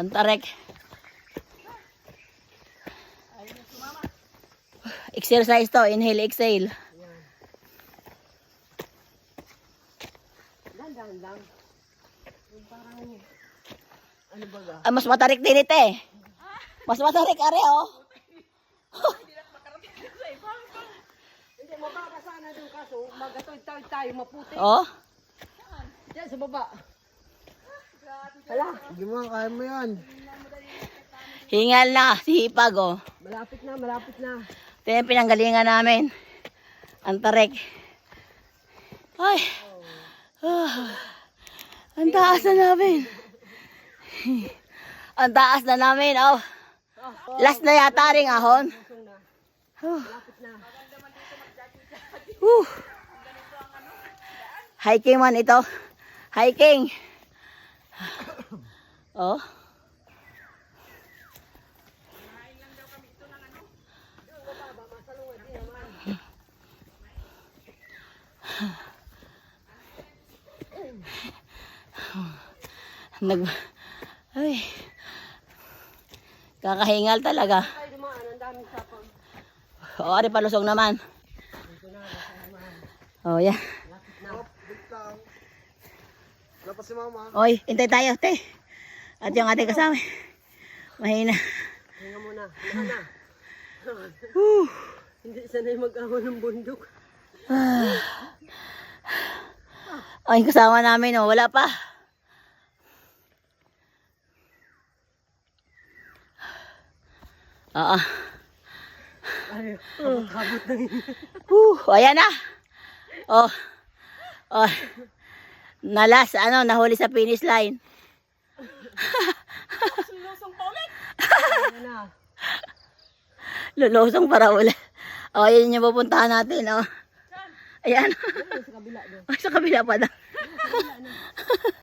Antarek. Exercise to. Inhale, exhale. Dandan lang. Yung parang, ano ba? Ah, mas matarik din ito eh. Mas matarik, are, oh. Hindi, mababa sana doon kaso, magatoy-toy tayo, maputi. Oh. Diyan sa baba. Hala, Hindi mo, kaya mo yan. Hingal na, sipag, oh. malapit na, malapit na. Ito yung pinanggalingan namin. Antarek. Ay. Ah. Ang taas na namin. Ang taas na namin, oh. Last na yata ring ahon. Oh. malapit na. Whew. Hiking man ito. Hiking. Oh. Nag Ay. Kakahingal talaga. Tayo dumaan, ang daming sapang. O, ari palusong naman. Oh, yeah. Malapit na. Wait lang. Pa si mama. Oy, hintay tayo, te. At yung ating kasama. Mahina. Hinga muna, hinga. Hindi sanay mag-awa ng bundok. Ay, kasama namin, oh, wala pa. Oo. Ay, habot-habot na yun. Whew, ayan na. Oh. Oh. Nalas, ano, nahuli sa finish line. Ano na. Lulusong para ulit. Oh, yun yung pupuntahan natin, oh. Ayan. Sa kabila doon. Sa kabila pa na.